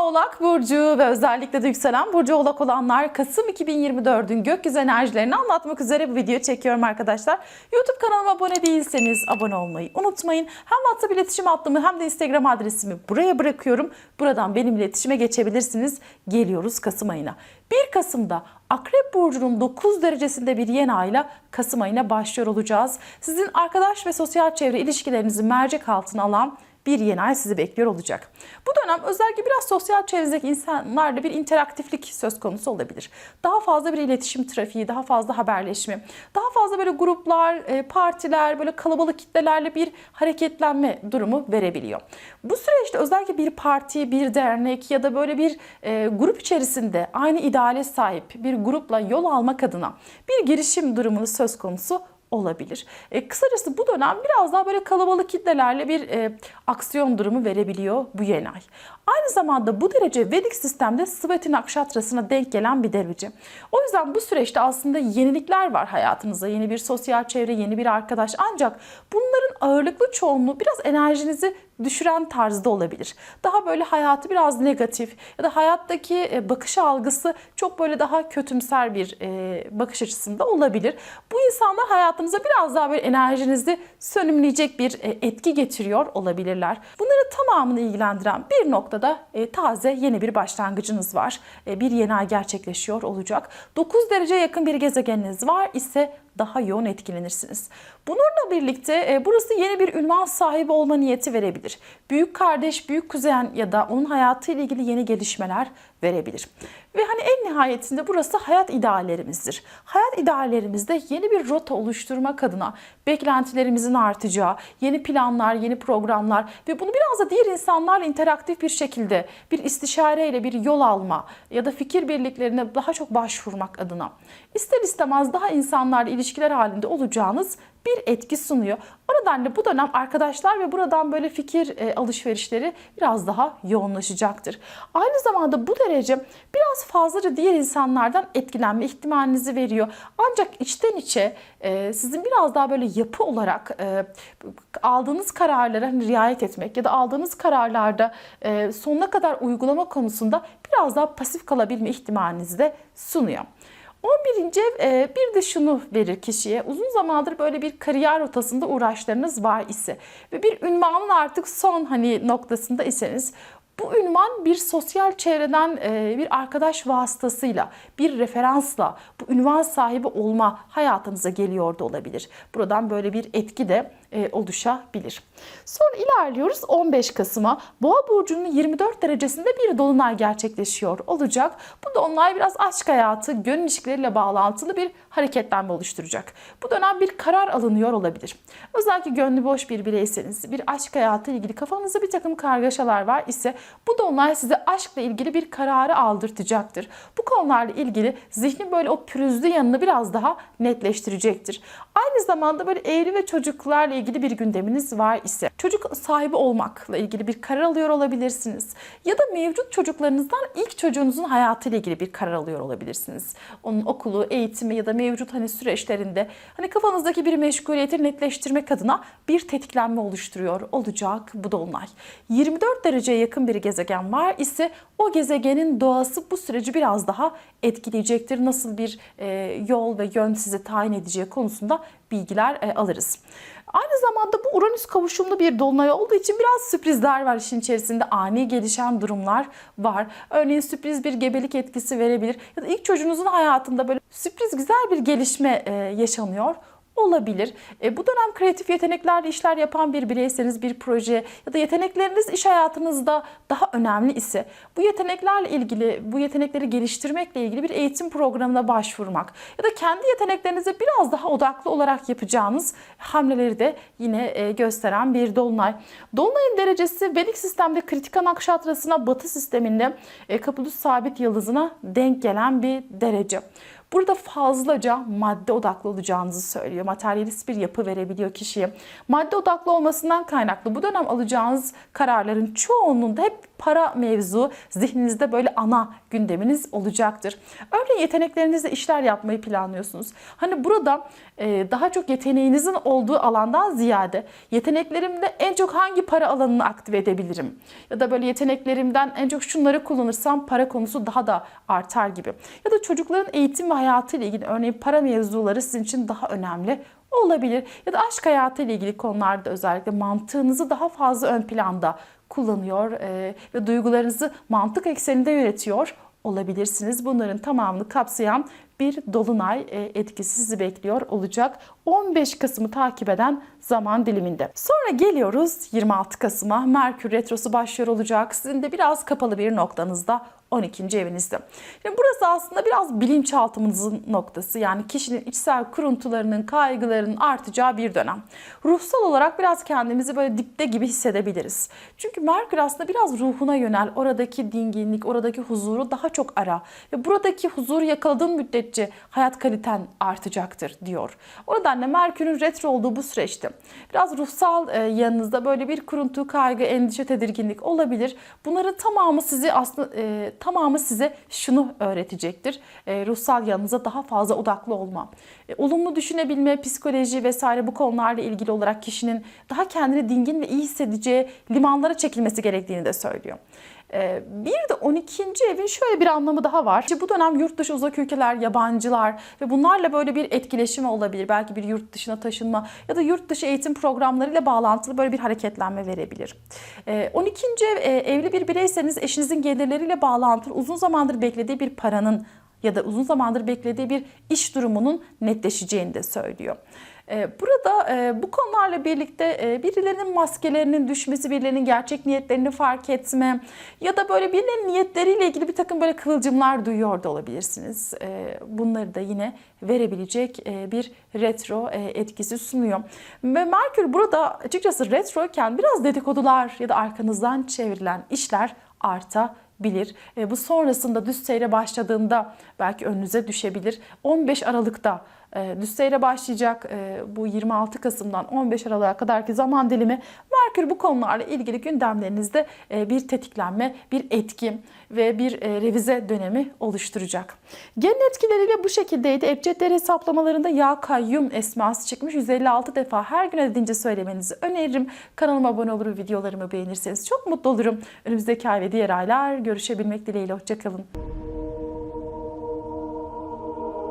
Oğlak Burcu ve özellikle de yükselen Burcu Oğlak olanlar Kasım 2024'ün gökyüzü enerjilerini anlatmak üzere bu video çekiyorum arkadaşlar. YouTube kanalıma abone değilseniz abone olmayı unutmayın. Hem WhatsApp iletişim hattımı hem de Instagram adresimi buraya bırakıyorum. Buradan benimle iletişime geçebilirsiniz. Geliyoruz Kasım ayına. 1 Kasım'da Akrep Burcu'nun 9 derecesinde bir yeni ayla Kasım ayına başlıyor olacağız. Sizin arkadaş ve sosyal çevre ilişkilerinizi mercek altına alan bir yeni ay sizi bekliyor olacak. Bu dönem özellikle biraz sosyal çevrenizdeki insanlarla bir interaktiflik söz konusu olabilir. Daha fazla bir iletişim trafiği, daha fazla haberleşme, daha fazla böyle gruplar, e, partiler, böyle kalabalık kitlelerle bir hareketlenme durumu verebiliyor. Bu süreçte özellikle bir parti, bir dernek ya da böyle bir e, grup içerisinde aynı ideale sahip bir grupla yol almak adına bir girişim durumu söz konusu olabilir. E, kısacası bu dönem biraz daha böyle kalabalık kitlelerle bir e, aksiyon durumu verebiliyor bu yeni ay. Aynı zamanda bu derece Vedik sistemde Sveti Nakshatrası'na denk gelen bir derece. O yüzden bu süreçte aslında yenilikler var hayatınızda. Yeni bir sosyal çevre, yeni bir arkadaş. Ancak bunların ağırlıklı çoğunluğu biraz enerjinizi düşüren tarzda olabilir. Daha böyle hayatı biraz negatif ya da hayattaki e, bakış algısı çok böyle daha kötümser bir e, bakış açısında olabilir. Bu insanlar hayatınıza biraz daha böyle enerjinizi sönümleyecek bir e, etki getiriyor olabilirler. Bunları tamamını ilgilendiren bir noktada taze yeni bir başlangıcınız var. Bir yeni ay gerçekleşiyor olacak. 9 derece yakın bir gezegeniniz var ise daha yoğun etkilenirsiniz. Bununla birlikte burası yeni bir ünvan sahibi olma niyeti verebilir. Büyük kardeş, büyük kuzen ya da onun hayatıyla ilgili yeni gelişmeler verebilir. Ve hani en nihayetinde burası hayat ideallerimizdir. Hayat ideallerimizde yeni bir rota oluşturmak adına beklentilerimizin artacağı, yeni planlar, yeni programlar ve bunu biraz da diğer insanlarla interaktif bir şekilde bir istişareyle bir yol alma ya da fikir birliklerine daha çok başvurmak adına ister istemez daha insanlarla ilişkiler halinde olacağınız bir etki sunuyor. Nedenle bu dönem arkadaşlar ve buradan böyle fikir e, alışverişleri biraz daha yoğunlaşacaktır. Aynı zamanda bu derece biraz fazlaca diğer insanlardan etkilenme ihtimalinizi veriyor. Ancak içten içe e, sizin biraz daha böyle yapı olarak e, aldığınız kararlara hani riayet etmek ya da aldığınız kararlarda e, sonuna kadar uygulama konusunda biraz daha pasif kalabilme ihtimalinizi de sunuyor. 11. ev e, bir de şunu verir kişiye. Uzun zamandır böyle bir kariyer rotasında uğraşlarınız var ise ve bir ünvanın artık son hani noktasında iseniz bu ünvan bir sosyal çevreden e, bir arkadaş vasıtasıyla, bir referansla bu ünvan sahibi olma hayatınıza geliyor da olabilir. Buradan böyle bir etki de e, oluşabilir. Sonra ilerliyoruz 15 Kasım'a. Boğa burcunun 24 derecesinde bir dolunay gerçekleşiyor olacak. Bu dolunay biraz aşk hayatı, gönül ilişkileriyle bağlantılı bir hareketlenme oluşturacak. Bu dönem bir karar alınıyor olabilir. Özellikle gönlü boş bir bireyseniz, bir aşk hayatı ilgili kafanızda bir takım kargaşalar var ise bu dolunay size aşkla ilgili bir kararı aldırtacaktır. Bu konularla ilgili zihnin böyle o pürüzlü yanını biraz daha netleştirecektir. Aynı zamanda böyle evli ve çocuklarla ilgili bir gündeminiz var ise çocuk sahibi olmakla ilgili bir karar alıyor olabilirsiniz. Ya da mevcut çocuklarınızdan ilk çocuğunuzun hayatıyla ilgili bir karar alıyor olabilirsiniz. Onun okulu, eğitimi ya da mevcut hani süreçlerinde hani kafanızdaki bir meşguliyeti netleştirmek adına bir tetiklenme oluşturuyor olacak bu dolunay. 24 dereceye yakın bir gezegen var ise o gezegenin doğası bu süreci biraz daha etkileyecektir. Nasıl bir e, yol ve yön size tayin edeceği konusunda bilgiler e, alırız. Aynı zamanda bu Uranüs kavuşumlu bir dolunay olduğu için biraz sürprizler var işin içerisinde. Ani gelişen durumlar var. Örneğin sürpriz bir gebelik etkisi verebilir. Ya da ilk çocuğunuzun hayatında böyle sürpriz güzel bir gelişme e, yaşanıyor olabilir. E, bu dönem kreatif yeteneklerle işler yapan bir bireyseniz bir proje ya da yetenekleriniz iş hayatınızda daha önemli ise bu yeteneklerle ilgili, bu yetenekleri geliştirmekle ilgili bir eğitim programına başvurmak ya da kendi yeteneklerinize biraz daha odaklı olarak yapacağınız hamleleri de yine e, gösteren bir dolunay. Dolunayın derecesi Vedik sistemde kritika nakşatrasına batı sisteminde e, kapılı sabit yıldızına denk gelen bir derece. Burada fazlaca madde odaklı olacağınızı söylüyor. Materyalist bir yapı verebiliyor kişiye. Madde odaklı olmasından kaynaklı bu dönem alacağınız kararların çoğunluğunda hep para mevzu zihninizde böyle ana gündeminiz olacaktır. Örneğin yeteneklerinizle işler yapmayı planlıyorsunuz. Hani burada e, daha çok yeteneğinizin olduğu alandan ziyade yeteneklerimde en çok hangi para alanını aktive edebilirim? Ya da böyle yeteneklerimden en çok şunları kullanırsam para konusu daha da artar gibi. Ya da çocukların eğitim ve hayatı ile ilgili örneğin para mevzuları sizin için daha önemli olabilir. Ya da aşk hayatı ile ilgili konularda özellikle mantığınızı daha fazla ön planda kullanıyor e, ve duygularınızı mantık ekseninde yönetiyor olabilirsiniz. Bunların tamamını kapsayan bir dolunay etkisi sizi bekliyor olacak 15 Kasım'ı takip eden zaman diliminde. Sonra geliyoruz 26 Kasım'a. Merkür retrosu başlıyor olacak. Sizin de biraz kapalı bir noktanızda 12. evinizde. Şimdi burası aslında biraz bilinçaltımızın noktası. Yani kişinin içsel kuruntularının, kaygılarının artacağı bir dönem. Ruhsal olarak biraz kendimizi böyle dipte gibi hissedebiliriz. Çünkü Merkür aslında biraz ruhuna yönel. Oradaki dinginlik, oradaki huzuru daha çok ara. Ve buradaki huzuru yakaladığın müddetçe hayat kaliten artacaktır diyor. O nedenle Merkür'ün retro olduğu bu süreçte biraz ruhsal e, yanınızda böyle bir kuruntu, kaygı, endişe, tedirginlik olabilir. Bunların tamamı sizi aslında e, tamamı size şunu öğretecektir. E, ruhsal yanınıza daha fazla odaklı olma. E, olumlu düşünebilme, psikoloji vesaire bu konularla ilgili olarak kişinin daha kendini dingin ve iyi hissedeceği limanlara çekilmesi gerektiğini de söylüyor. E, bir de 12. evin şöyle bir anlamı daha var. İşte bu dönem yurt dışı uzak ülkeler, yabancılar ve bunlarla böyle bir etkileşim olabilir. Belki bir yurt dışına taşınma ya da yurt dışı eğitim programlarıyla bağlantılı böyle bir hareketlenme verebilir. E, 12. ev e, evli bir bireyseniz eşinizin gelirleriyle bağlantılı uzun zamandır beklediği bir paranın ya da uzun zamandır beklediği bir iş durumunun netleşeceğini de söylüyor. Ee, Burada e, bu konularla birlikte e, birilerinin maskelerinin düşmesi, birilerinin gerçek niyetlerini fark etme ya da böyle birilerinin niyetleriyle ilgili bir takım böyle kıvılcımlar duyuyor da olabilirsiniz. Ee, Bunları da yine verebilecek e, bir retro etkisi sunuyor. Ve Merkür burada açıkçası retroyken biraz dedikodular ya da arkanızdan çevrilen işler artabilir. E, bu sonrasında düz seyre başladığında belki önünüze düşebilir. 15 Aralık'ta e, düz seyre başlayacak e, bu 26 Kasım'dan 15 Aralık'a kadarki zaman dilimi Merkür bu konularla ilgili gündemlerinizde e, bir tetiklenme, bir etki ve bir e, revize dönemi oluşturacak. Genel etkileriyle bu şekildeydi. Ebcedler hesaplamalarında Ya Kayyum esması çıkmış. 156 defa her gün edince söylemenizi öneririm. Kanalıma abone olur, videolarımı beğenirseniz çok mutlu olurum. Önümüzdeki ay ve diğer aylar görüşebilmek dileğiyle. Hoşçakalın.